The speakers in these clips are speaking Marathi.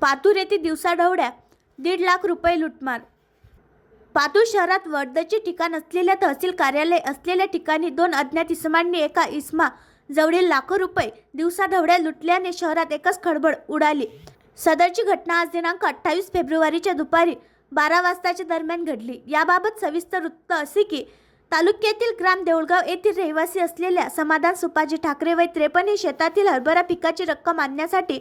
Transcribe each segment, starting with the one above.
पातूर येथे दिवसाढवड्या दीड लाख रुपये लुटमार. पातूर शहरात वर्दचे ठिकाण असलेल्या तहसील कार्यालय असलेल्या ठिकाणी दोन अज्ञात इसमांनी एका इसमा जवळील लाखो रुपये दिवसाढवड्या लुटल्याने शहरात एकच खळबळ उडाली. सदरची घटना आज दिनांक अठ्ठावीस फेब्रुवारीच्या दुपारी बारा वाजताच्या दरम्यान घडली. याबाबत सविस्तर वृत्त असे की तालुक्यातील ग्राम देऊळगाव येथील रहिवासी असलेल्या समाधान सुपाजी ठाकरे वय त्रेपन्न हे शेतातील हरभरा पिकाची रक्कम आणण्यासाठी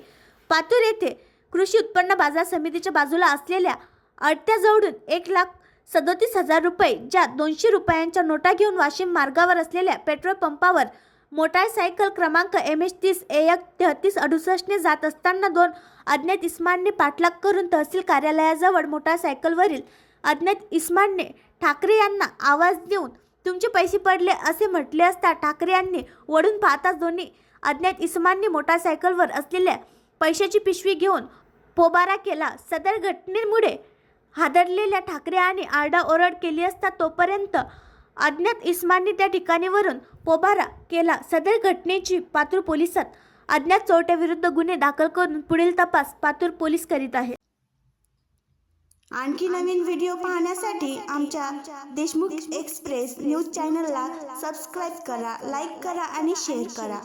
पातूर येथे कृषी उत्पन्न बाजार समितीच्या बाजूला असलेल्या अडत्याजवळून एक लाख सदोतीस हजार रुपये ज्या दोनशे रुपयांच्या नोटा घेऊन वाशिम मार्गावर असलेल्या पेट्रोल पंपावर मोटारसायकल क्रमांक एम एच तीस एक तेहतीस अडुसष्टने जात असताना दोन अज्ञात इस्मानने पाठलाग करून तहसील कार्यालयाजवळ मोटारसायकलवरील अज्ञात इस्मानने ठाकरे यांना आवाज देऊन तुमचे पैसे पडले असे म्हटले असता ठाकरे यांनी वळून पाहताच दोन्ही अज्ञात इस्मानने मोटारसायकलवर असलेल्या पैशाची पिशवी घेऊन पोबारा केला. सदर घटनेमुळे हादरलेल्या ठाकरे आणि आरडाओरड केली असता तोपर्यंत अज्ञात इस्मानने त्या ठिकाणीवरून पोबारा केला. सदर घटनेची पातूर पोलिसात अज्ञात चोरट्याविरुद्ध गुन्हे दाखल करून पुढील तपास पातूर पोलीस करीत आहे. आणखी नवीन व्हिडिओ पाहण्यासाठी आमच्या देशमुख एक्सप्रेस न्यूज चॅनलला सबस्क्राईब करा लाईक करा आणि शेअर करा.